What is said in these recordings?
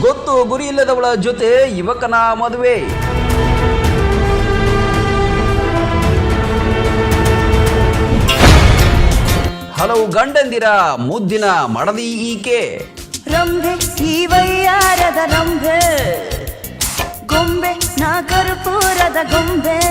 ಗೊತ್ತು ಗುರಿ ಇಲ್ಲದವಳ ಜೊತೆ ಯುವಕನ ಮದುವೆ. ಹಲವು ಗಂಡಂದಿರ ಮುದ್ದಿನ ಮಡದಿ ಈಕೆ. ರಂಭೆ, ಈ ವೈಯಾರದ ರಂಭೆ. ಗೊಂಬೆ ನಾ ಗೊಂಬೆ.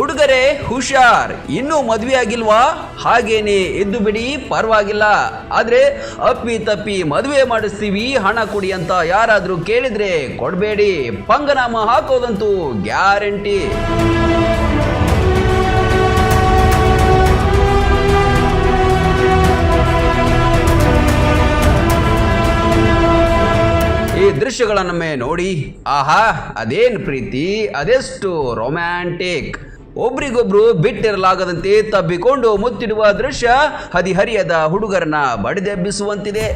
ಹುಡುಗರೇ ಹುಷಾರ್, ಇನ್ನೂ ಮದುವೆ ಆಗಿಲ್ವಾ ಹಾಗೇನೆ, ಎದ್ದು ಬಿಡಿ, ಪರವಾಗಿಲ್ಲ. ಆದ್ರೆ ಅಪ್ಪಿ ತಪ್ಪಿ ಮದುವೆ ಮಾಡಿಸ್ತೀವಿ, ಹಣ ಕೊಡಿ ಅಂತ ಯಾರಾದ್ರೂ ಕೇಳಿದ್ರೆ ಕೊಡಬೇಡಿ. ಪಂಗನಾಮ ಹಾಕೋದಂತೂ ಗ್ಯಾರಂಟಿ. ಈ ದೃಶ್ಯಗಳನ್ನೊಮ್ಮೆ ನೋಡಿ. ಆಹಾ, ಅದೇನು ಪ್ರೀತಿ, ಅದೆಷ್ಟು ರೊಮ್ಯಾಂಟಿಕ್ ಒಬ್ರಿಗೊಬ್ರು ಬಿಟ್ಟಿರಲಾಗದಂತೆ ತಬ್ಬಿಕೊಂಡು ಮುತ್ತಿಡುವ ದೃಶ್ಯ ಹದಿಹರಿಯದ ಹುಡುಗರನ್ನ ಬಡಿದೆಬ್ಬಿಸುವಂತಿದೆ.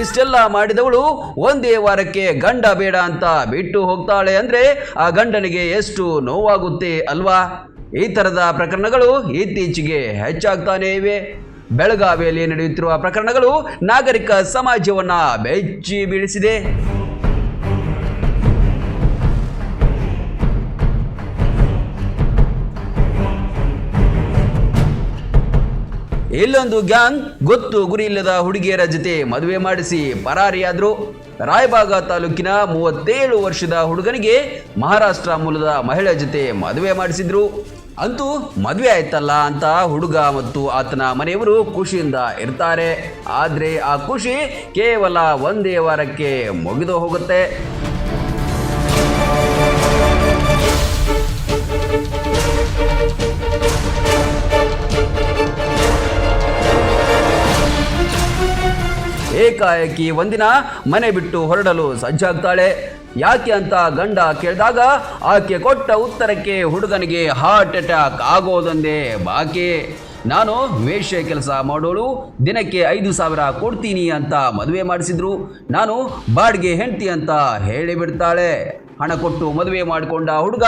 ಇಷ್ಟೆಲ್ಲ ಮಾಡಿದವಳು ಒಂದೇ ವಾರಕ್ಕೆ ಗಂಡ ಬೇಡ ಅಂತ ಬಿಟ್ಟು ಹೋಗ್ತಾಳೆ ಅಂದ್ರೆ ಆ ಗಂಡನಿಗೆ ಎಷ್ಟು ನೋವಾಗುತ್ತೆ ಅಲ್ವಾ? ಈ ತರದ ಪ್ರಕರಣಗಳು ಇತ್ತೀಚೆಗೆ ಹೆಚ್ಚಾಗ್ತಾನೇ ಇವೆ. ಬೆಳಗಾವಿಯಲ್ಲಿ ನಡೆಯುತ್ತಿರುವ ಪ್ರಕರಣಗಳು ನಾಗರಿಕ ಸಮಾಜವನ್ನ ಬೆಚ್ಚಿ ಬೀಳಿಸಿದೆ. ಇಲ್ಲೊಂದು ಗ್ಯಾಂಗ್ ಗೊತ್ತು ಗುರಿ ಇಲ್ಲದ ಹುಡುಗಿಯರ ಜೊತೆ ಮದುವೆ ಮಾಡಿಸಿ ಪರಾರಿಯಾದ್ರು. ರಾಯಬಾಗ ತಾಲೂಕಿನ ಮೂವತ್ತೇಳು ವರ್ಷದ ಹುಡುಗನಿಗೆ ಮಹಾರಾಷ್ಟ್ರ ಮೂಲದ ಮಹಿಳೆ ಜೊತೆ ಮದುವೆ ಮಾಡಿಸಿದ್ರು. ಅಂತೂ ಮದುವೆ ಆಯ್ತಲ್ಲ ಅಂತ ಹುಡುಗ ಮತ್ತು ಆತನ ಮನೆಯವರು ಖುಷಿಯಿಂದ ಇರ್ತಾರೆ. ಆದ್ರೆ ಆ ಖುಷಿ ಕೇವಲ ಒಂದೇ ವಾರಕ್ಕೆ ಮುಗಿದು ಹೋಗುತ್ತೆ. ಏಕಾಏಕಿ ಒಂದಿನ ಮನೆ ಬಿಟ್ಟು ಹೊರಡಲು ಸಜ್ಜಾಗ್ತಾಳೆ. ಯಾಕೆ ಅಂತ ಗಂಡ ಕೇಳಿದಾಗ, ಆಕೆ ಕೊಟ್ಟ ಉತ್ತರಕ್ಕೆ ಹುಡುಗನಿಗೆ ಹಾರ್ಟ್ ಅಟ್ಯಾಕ್ ಆಗೋದೊಂದೇ ಬಾಕಿ. ನಾನು ವೇಶ್ಯ ಕೆಲಸ ಮಾಡೋಳು, ದಿನಕ್ಕೆ ಐದು ಸಾವಿರ ಕೊಡ್ತೀನಿ ಅಂತ ಮದುವೆ ಮಾಡಿಸಿದ್ರು. ನಾನು ಬಾಡಿಗೆ ಹೆಂಡ್ತಿ ಅಂತ ಹೇಳಿಬಿಡ್ತಾಳೆ. ಹಣ ಕೊಟ್ಟು ಮದುವೆ ಮಾಡಿಕೊಂಡ ಹುಡುಗ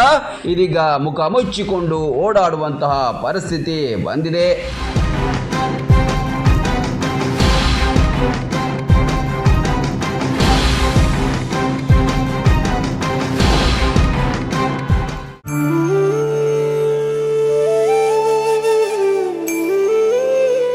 ಇದೀಗ ಮುಖ ಮುಚ್ಚಿಕೊಂಡು ಓಡಾಡುವಂತಹ ಪರಿಸ್ಥಿತಿ ಬಂದಿದೆ.